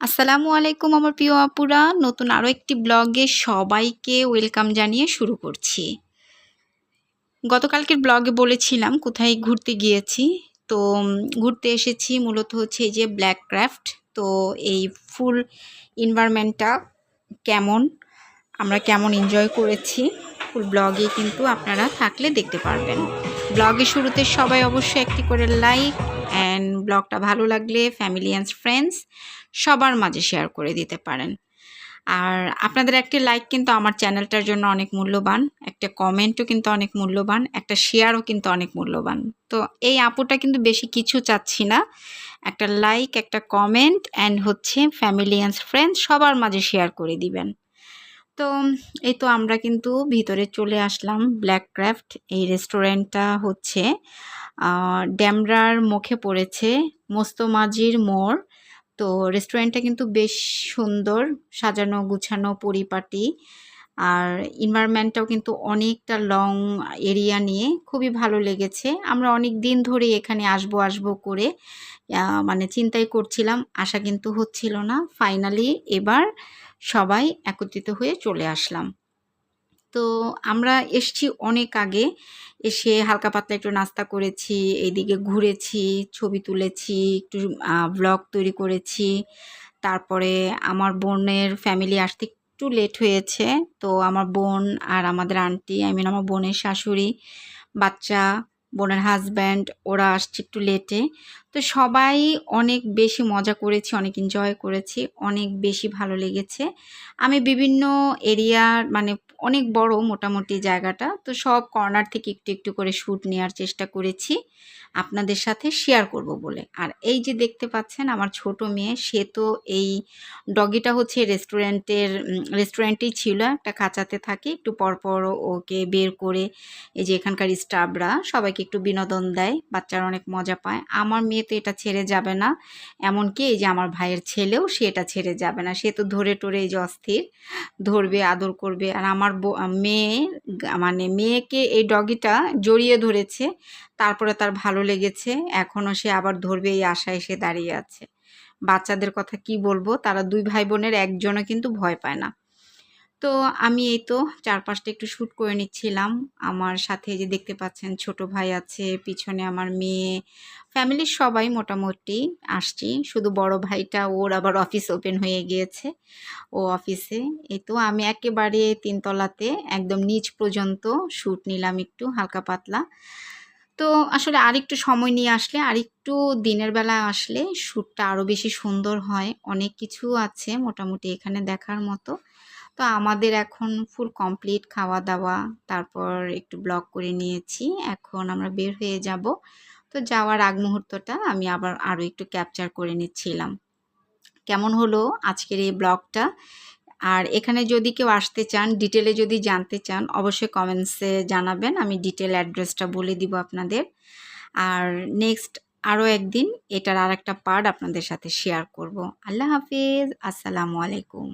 আসসালামু আলাইকুম আমার প্রিয় আপুরা। নতুন আরও একটি ব্লগে সবাইকে ওয়েলকাম জানিয়ে শুরু করছি। গতকালকের ব্লগে বলেছিলাম কোথায় ঘুরতে গিয়েছি। তো ঘুরতে এসেছি মূলত হচ্ছে যে ব্ল্যাক ক্রাফট তো, এই ফুল এনভায়রনমেন্টটা কেমন, আমরা কেমন এনজয় করেছি। ফুল ব্লগে কিন্তু আপনারা থাকলে দেখতে পারবেন। ব্লগের শুরুতে সবাই অবশ্যই একটি করে লাইক অ্যান্ড ব্লগটা ভালো লাগলে ফ্যামিলি অ্যান্ড ফ্রেন্ডস সবার মাঝে শেয়ার করে দিতে পারেন। আর আপনাদের একটি লাইক কিন্তু আমার চ্যানেলটার জন্য অনেক মূল্যবান, একটা কমেন্টও কিন্তু অনেক মূল্যবান, একটা শেয়ারও কিন্তু অনেক মূল্যবান। তো এই আপুটা কিন্তু বেশি কিছু চাচ্ছি না, একটা লাইক একটা কমেন্ট অ্যান্ড হচ্ছে ফ্যামিলি অ্যান্ড ফ্রেন্ডস সবার মাঝে শেয়ার করে দিবেন। তো এই তো আমরা কিন্তু ভিতরে চলে আসলাম ব্ল্যাক ক্রাফট এই রেস্টুরেন্টটা হচ্ছে। ড্যামরার মুখে পড়েছে মোস্তমাজির মোড়। তো রেস্টুরেন্টটা কিন্তু বেশ সুন্দর সাজানো গুছানো পরিপাটি। আর এনভায়রনমেন্টটাও কিন্তু অনেকটা লং এরিয়া নিয়ে খুবই ভালো লেগেছে। আমরা অনেক দিন ধরে এখানে আসব আসব করে মানে চিন্তাই করছিলাম, আশা কিন্তু হচ্ছিল না। ফাইনালি এবার সবাই একত্রিত হয়ে চলে আসলাম। তো আমরা এসছি অনেক আগে, এসে হালকা পাতলা একটু নাস্তা করেছি এইদিকে ঘুরেছি, ছবি তুলেছি, একটু ব্লগ তৈরি করেছি। তারপরে আমার বোনের ফ্যামিলি আসতে একটু লেট হয়েছে। তো আমার বোন আর আমাদের আন্টি আই মিন আমার বোনের শাশুড়ি, বাচ্চা বোনের হাজব্যান্ড ওরা আসছে একটু লেটে তো সবাই অনেক বেশি মজা করেছি, অনেক এনজয় করেছি, অনেক বেশি ভালো লেগেছে। আমি বিভিন্ন এরিয়ার মানে অনেক বড় মোটামুটি জায়গাটা, তো সব কর্নার থেকে একটু একটু করে শ্যুট নেওয়ার চেষ্টা করেছি। আপনাদের সাথে শেয়ার করব বলে। আর এই যে দেখতে পাচ্ছেন আমার ছোট মেয়ে, সে তো এই ডগিটা হচ্ছে রেস্টুরেন্টের রেস্টুরেন্টেই ছিল, একটা খাঁচাতে থাকে। একটু পরপর ওকে বের করে, এই যে এখানকার স্টাফরা সবাইকে একটু বিনোদন দেয়, বাচ্চারা অনেক মজা পায়। আমার মেয়ে তো এটা ছেড়ে যাবে না। এমনকি এই যে আমার ভাইয়ের ছেলেও সে এটা ছেড়ে যাবে না। সে তো ধরে টরে এই যে অস্থির, ধরবে, আদর করবে। আর আমার মেয়ে মানে মেয়েকে এই ডগিটা জড়িয়ে ধরেছে, তারপরে তার ভালো লেগেছে। এখনও সে আবার ধরবে এই আশায় সে দাঁড়িয়ে আছে। বাচ্চাদের কথা কি বলব? তারা দুই ভাই বোনের একজনও কিন্তু ভয় পায় না। তো আমি এই তো চারপাশটা একটু শ্যুট করে নিচ্ছিলাম। আমার সাথে যে দেখতে পাচ্ছেন ছোট ভাই আছে, পিছনে আমার মেয়ে ফ্যামিলির সবাই মোটামুটি আসছি। শুধু বড় ভাইটা, ওর আবার অফিস ওপেন হয়ে গিয়েছে, ও অফিসে এই তো আমি একেবারে তিনতলাতে, একদম নিচ পর্যন্ত শ্যুট নিলাম একটু, হালকা পাতলা। তো আসলে আরেকটু সময় নিয়ে আসলে, আরেকটু দিনের বেলা আসলে শ্যুটটা আরও বেশি সুন্দর হয়। অনেক কিছু আছে মোটামুটি এখানে দেখার মতো। তো আমাদের এখন ফুল কমপ্লিট খাওয়া দাওয়া তারপর একটু ব্লগ করে নিয়েছি। এখন আমরা বের হয়ে যাব। তো যাওয়ার আগ মুহূর্তটা আমি আবার আরও একটু ক্যাপচার করে নিচ্ছিলাম। কেমন হলো আজকের এই ব্লগটা আর এখানে যদি কেউ আসতে চান ডিটেলে যদি জানতে চান, অবশ্যই কমেন্টসে জানাবেন। আমি ডিটেল অ্যাড্রেসটা বলে দিব আপনাদের। আর নেক্সট আরও একদিন এটার আর একটা পার্ট আপনাদের সাথে শেয়ার করব। আল্লাহ হাফিজ। আসসালামু আলাইকুম।